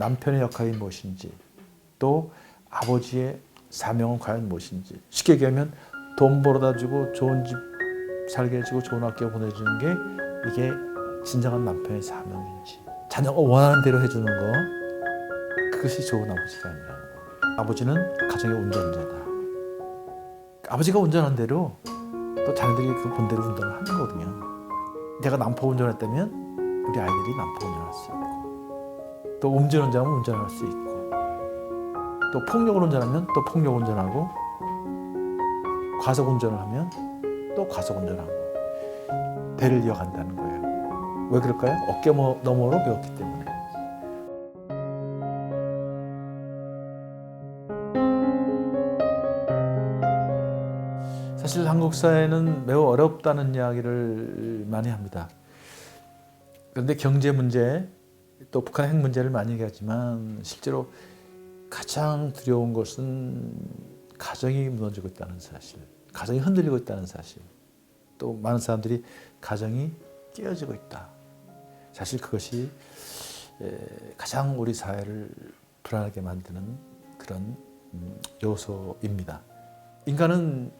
남편의 역할이 무엇인지 또 아버지의 사명은 과연 무엇인지. 쉽게 얘기하면 돈 벌어다 주고 좋은 집 살게 해주고 좋은 학교 보내주는 게 이게 진정한 남편의 사명인지. 자녀가 원하는 대로 해주는 거 그것이 좋은 아버지가 아니라는 거. 아버지는 가정의 운전자다. 아버지가 운전한 대로 또 자녀들이 그 본대로 운전을 하는 거거든요. 내가 남포 운전했다면 우리 아이들이 남포 운전할 수 있고 또 음주운전하면 운전할 수 있고 또 폭력을 운전하면 또 폭력 운전하고 과속 운전을 하면 또 과속 운전하고 배를 이어간다는 거예요. 왜 그럴까요? 어깨 뭐- 너머로 배웠기 때문에. 사실 한국 사회는 매우 어렵다는 이야기를 많이 합니다. 그런데 경제 문제 또 북한 핵 문제를 많이 얘기하지만 실제로 가장 두려운 것은 가정이 무너지고 있다는 사실, 가정이 흔들리고 있다는 사실, 또 많은 사람들이 가정이 깨어지고 있다. 사실 그것이 에, 가장 우리 사회를 불안하게 만드는 그런 음, 요소입니다. 인간은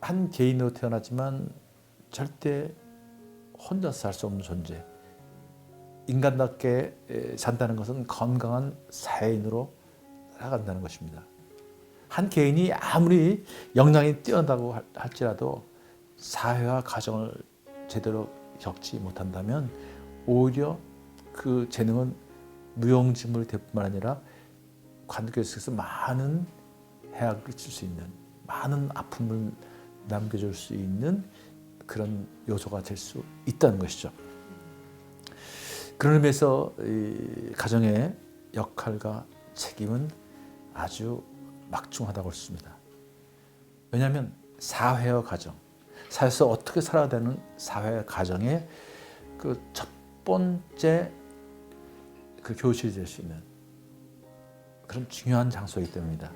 한 개인으로 태어났지만 절대 혼자서 살수 없는 존재. 인간답게 에, 산다는 것은 건강한 사회인으로 살아간다는 것입니다. 한 개인이 아무리 역량이 뛰어나다고 할- 할지라도 사회와 가정을 제대로 겪지 못한다면 오히려 그 재능은 무용지물이 될 뿐만 아니라 관계 속에서 많은 해악을 끼칠 수 있는 많은 아픔을 남겨줄 수 있는 그런 요소가 될 수 있다는 것이죠. 그런 의미에서 이 가정의 역할과 책임은 아주 막중하다고 할 수 있습니다. 왜냐하면 사회와 가정, 사회에서 어떻게 살아야 되는 사회와 가정의 그 첫 번째 그 교실이 될 수 있는 그런 중요한 장소이기 때문입니다.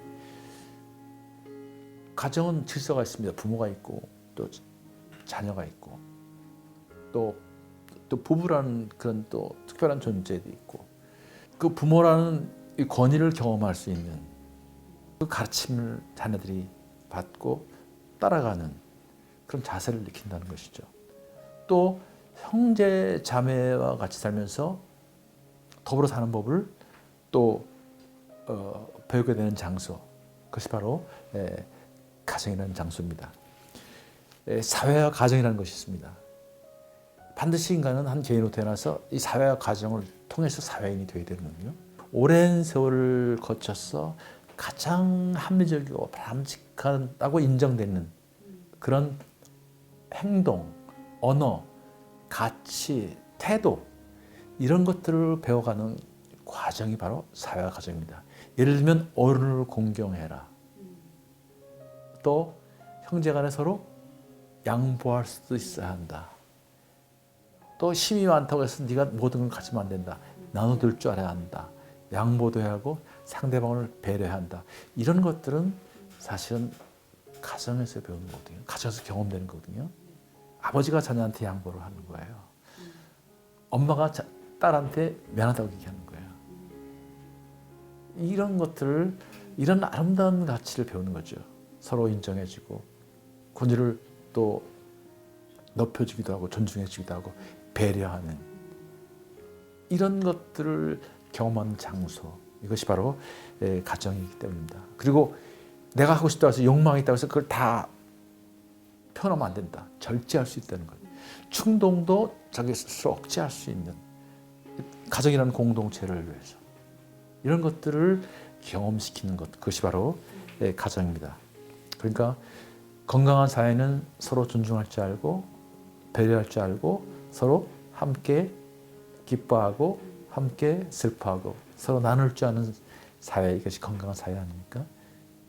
가정은 질서가 있습니다. 부모가 있고 또 자녀가 있고 또, 또 부부라는 그런 또 특별한 존재도 있고 그 부모라는 이 권위를 경험할 수 있는 그 가르침을 자녀들이 받고 따라가는 그런 자세를 익힌다는 것이죠. 또 형제 자매와 같이 살면서 더불어 사는 법을 또 어, 배우게 되는 장소 그것이 바로 에, 가정이라는 장소입니다. 에, 사회와 가정이라는 것이 있습니다. 반드시 인간은 한 개인으로 태어나서 이 사회와 가정을 통해서 사회인이 되어야 되는군요. 오랜 세월을 거쳐서 가장 합리적이고 바람직하다고 인정되는 그런 행동, 언어, 가치, 태도 이런 것들을 배워가는 과정이 바로 사회와 가정입니다. 예를 들면 어른을 공경해라. 또 형제간에 서로 양보할 수도 있어야 한다. 또 힘이 많다고 해서 네가 모든 걸 가지면 안 된다. 나눠둘 줄 알아야 한다. 양보도 해야 하고 상대방을 배려해야 한다. 이런 것들은 사실은 가정에서 배우는 거거든요. 가정에서 경험되는 거거든요. 아버지가 자녀한테 양보를 하는 거예요. 엄마가 자- 딸한테 미안하다고 얘기하는 거예요. 이런 것들을 이런 아름다운 가치를 배우는 거죠. 서로 인정해주고 권위를 또 높여주기도 하고 존중해주기도 하고 배려하는 이런 것들을 경험하는 장소 이것이 바로 예, 가정이기 때문입니다. 그리고 내가 하고 싶다고 해서 욕망이 있다고 해서 그걸 다 표현하면 안 된다. 절제할 수 있다는 것. 충동도 자기 스스로 억제할 수 있는 가정이라는 공동체를 위해서 이런 것들을 경험시키는 것 그것이 바로 예, 가정입니다. 그러니까 건강한 사회는 서로 존중할 줄 알고 배려할 줄 알고 서로 함께 기뻐하고 함께 슬퍼하고 서로 나눌 줄 아는 사회 이것이 건강한 사회 아닙니까?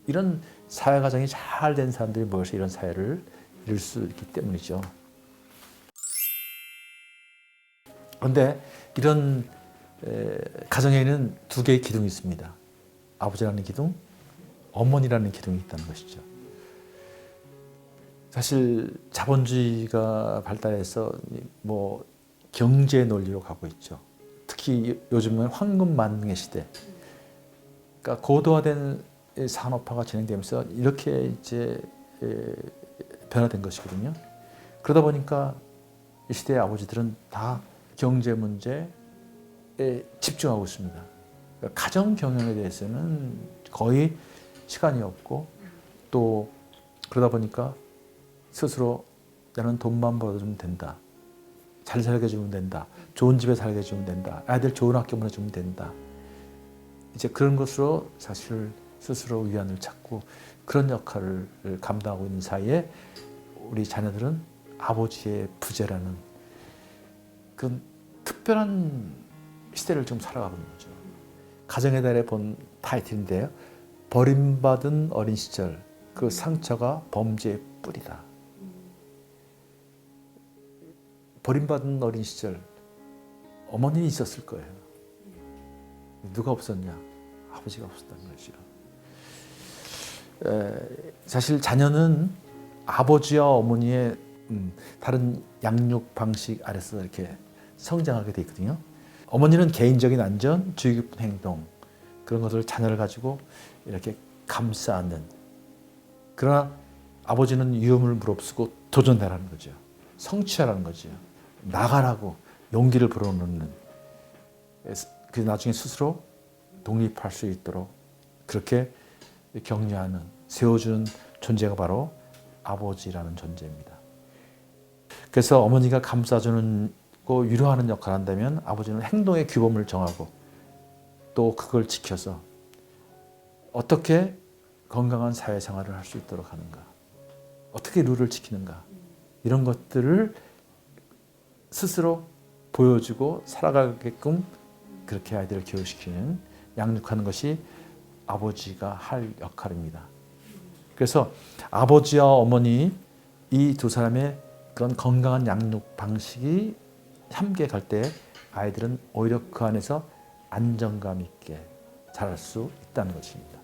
이런 사회 가정이 잘 된 사람들이 모여서 이런 사회를 이룰 수 있기 때문이죠. 그런데 이런 에, 가정에는 두 개의 기둥이 있습니다. 아버지라는 기둥, 어머니라는 기둥이 있다는 것이죠. 사실 자본주의가 발달해서 뭐 경제 논리로 가고 있죠. 특히 요즘은 황금 만능의 시대. 그러니까 고도화된 산업화가 진행되면서 이렇게 이제 에, 변화된 것이거든요. 그러다 보니까 이 시대의 아버지들은 다 경제 문제에 집중하고 있습니다. 그러니까 가정 경영에 대해서는 거의 시간이 없고 또 그러다 보니까 스스로 나는 돈만 벌어주면 된다. 잘 살게 해주면 된다. 좋은 집에 살게 해주면 된다. 아이들 좋은 학교 보내주면 된다. 이제 그런 것으로 사실 스스로 위안을 찾고 그런 역할을 감당하고 있는 사이에 우리 자녀들은 아버지의 부재라는 그런 특별한 시대를 좀 살아가고 있는 거죠. 가정의 달에 본 타이틀인데요. 버림받은 어린 시절 그 상처가 범죄의 뿌리다. 버림받은 어린 시절 어머니 있었을 거예요. 누가 없었냐? 아버지가 없었다는 것이죠. 에, 사실 자녀는 아버지와 어머니의 음, 다른 양육 방식 아래서 이렇게 성장하게 돼 있거든요. 어머니는 개인적인 안전, 주의 깊은 행동 그런 것을 자녀를 가지고 이렇게 감싸 안는 그러나 아버지는 위험을 무릅쓰고 도전하라는 거죠. 성취하라는 거죠. 나가라고 용기를 불어넣는 그 나중에 스스로 독립할 수 있도록 그렇게 격려하는 세워주는 존재가 바로 아버지라는 존재입니다. 그래서 어머니가 감싸주는 고 위로하는 역할을 한다면 아버지는 행동의 규범을 정하고 또 그걸 지켜서 어떻게 건강한 사회생활을 할 수 있도록 하는가 어떻게 룰을 지키는가 이런 것들을 스스로 보여주고 살아가게끔 그렇게 아이들을 교육시키는 양육하는 것이 아버지가 할 역할입니다. 그래서 아버지와 어머니 이 두 사람의 그런 건강한 양육 방식이 함께 갈 때 아이들은 오히려 그 안에서 안정감 있게 자랄 수 있다는 것입니다.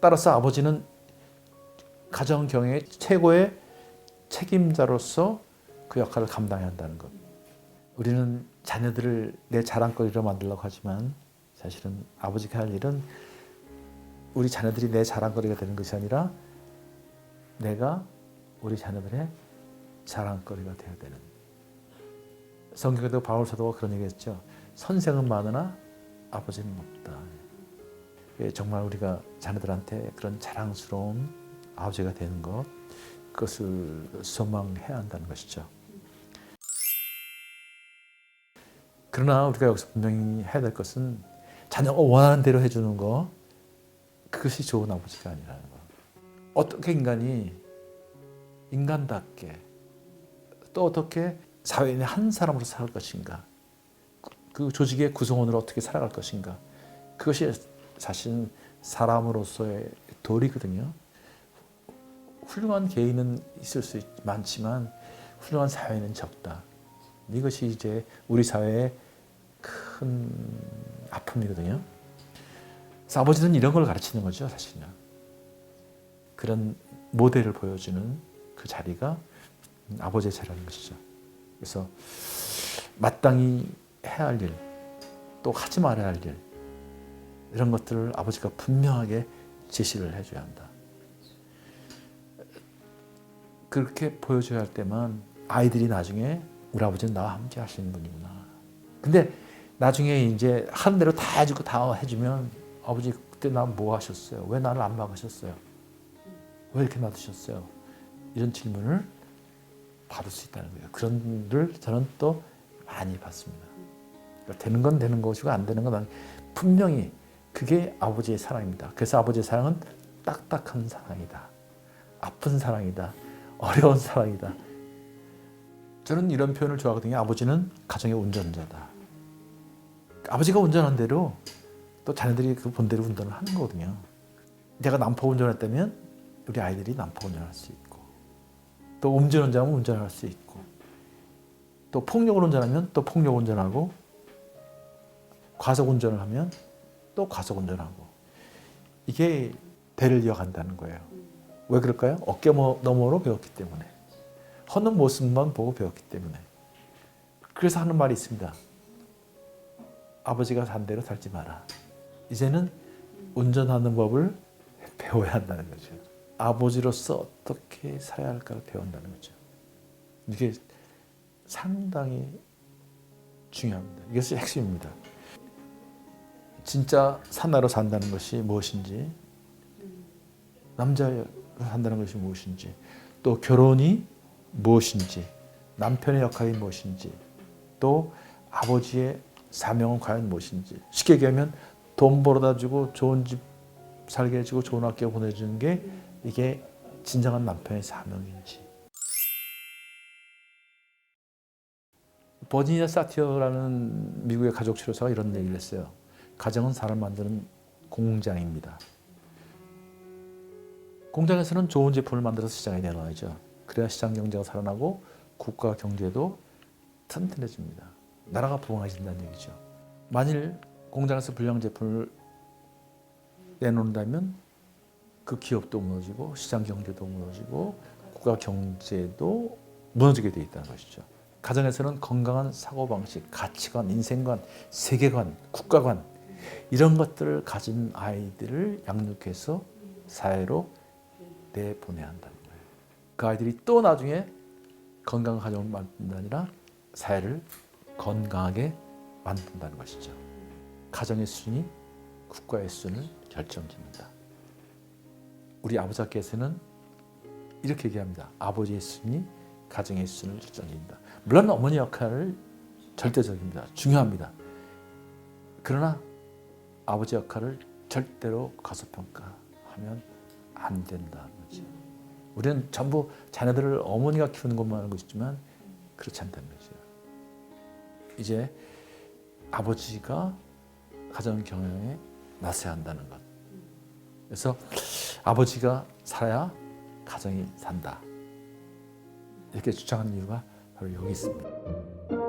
따라서 아버지는 가정 경영의 최고의 책임자로서 그 역할을 감당해야 한다는 것. 우리는 자녀들을 내 자랑거리로 만들려고 하지만 사실은 아버지가 할 일은 우리 자녀들이 내 자랑거리가 되는 것이 아니라 내가 우리 자녀들의 자랑거리가 되어야 되는. 성경에도 바울 사도가 그런 얘기했죠. 선생은 많으나 아버지는 없다. 예, 정말 우리가 자녀들한테 그런 자랑스러운 아버지가 되는 것, 그것을 소망해야 한다는 것이죠. 그러나 우리가 여기서 분명히 해야 될 것은 자녀가 원하는 대로 해주는 거, 그것이 좋은 아버지가 아니라는 거. 어떻게 인간이 인간답게 또 어떻게 사회인의 한 사람으로 살 것인가, 그 조직의 구성원으로 어떻게 살아갈 것인가, 그것이 사실 사람으로서의 도리거든요. 훌륭한 개인은 있을 수 있, 많지만 훌륭한 사회는 적다. 이것이 이제 우리 사회의 큰 아픔이거든요. 아버지는 이런 걸 가르치는 거죠, 사실은. 그런 모델을 보여주는 그 자리가 아버지의 자리라는 것이죠. 그래서 마땅히 해야 할 일, 또 하지 말아야 할 일, 이런 것들을 아버지가 분명하게 제시를 해줘야 한다. 그렇게 보여줘야 할 때만 아이들이 나중에 우리 아버지는 나와 함께 하시는 분이구나. 근데 나중에 이제 하는 대로 다 해주고 다 해주면 아버지 그때 나 뭐 하셨어요? 왜 나를 안 막으셨어요? 왜 이렇게 놔두셨어요? 이런 질문을 받을 수 있다는 거예요. 그런 분들 저는 또 많이 받습니다. 그러니까 되는 건 되는 것이고 안 되는 건 안. 분명히 그게 아버지의 사랑입니다. 그래서 아버지의 사랑은 딱딱한 사랑이다. 아픈 사랑이다. 어려운 사랑이다. 저는 이런 표현을 좋아하거든요. 아버지는 가정의 운전자다. 아버지가 운전한 대로 또 자녀들이 그 본대로 운전을 하는 거거든요. 내가 난폭 운전했다면 우리 아이들이 난폭 운전할 수 있고 또 음주 운전하면 운전할 수 있고 또 폭력을 운전하면 또 폭력 운전하고 과속 운전을 하면 또 과속 운전하고 이게 대를 이어간다는 거예요. 왜 그럴까요? 어깨 너머로 배웠기 때문에 하는 모습만 보고 배웠기 때문에 그래서 하는 말이 있습니다. 아버지가 산 대로 살지 마라. 이제는 운전하는 법을 배워야 한다는 거죠. 아버지로서 어떻게 살아야 할까를 배운다는 거죠. 이게 상당히 중요합니다. 이것이 핵심입니다. 진짜 사나로 산다는 것이 무엇인지, 남자로 산다는 것이 무엇인지, 또 결혼이 무엇인지, 남편의 역할이 무엇인지, 또 아버지의 사명은 과연 무엇인지. 쉽게 얘기하면 돈 벌어다 주고 좋은 집 살게 해주고 좋은 학교 보내주는 게 이게 진정한 남편의 사명인지. 버지니아 사티어라는 미국의 가족 치료사가 이런 얘기를 했어요. 가정은 사람 만드는 공장입니다. 공장에서는 좋은 제품을 만들어서 시장에 내놔야죠. 그래야 시장 경제가 살아나고 국가 경제도 튼튼해집니다. 나라가 부강해진다는 얘기죠. 만일 공장에서 불량 제품을 내놓는다면 그 기업도 무너지고 시장 경제도 무너지고 국가 경제도 무너지게 돼 있다는 것이죠. 가정에서는 건강한 사고 방식, 가치관, 인생관, 세계관, 국가관 이런 것들을 가진 아이들을 양육해서 사회로 내보내야 거예요. 그 아이들이 또 나중에 건강한 가정을 만든다 아니라 사회를 건강하게 만든다는 것이죠. 가정의 수준이 국가의 수준을 결정짓는다. 우리 아버지께서는 이렇게 얘기합니다. 아버지의 수준이 가정의 수준을 결정짓는다. 물론 어머니 역할을 절대적입니다. 중요합니다. 그러나 아버지 역할을 절대로 가소평가하면 안 된다는 거죠. 우리는 전부 자녀들을 어머니가 키우는 것만 알고 있지만 그렇지 않다는 거죠. 이제 아버지가 가정 경영에 나서야 한다는 것. 그래서 아버지가 살아야 가정이 산다. 이렇게 주장하는 이유가 바로 여기 있습니다.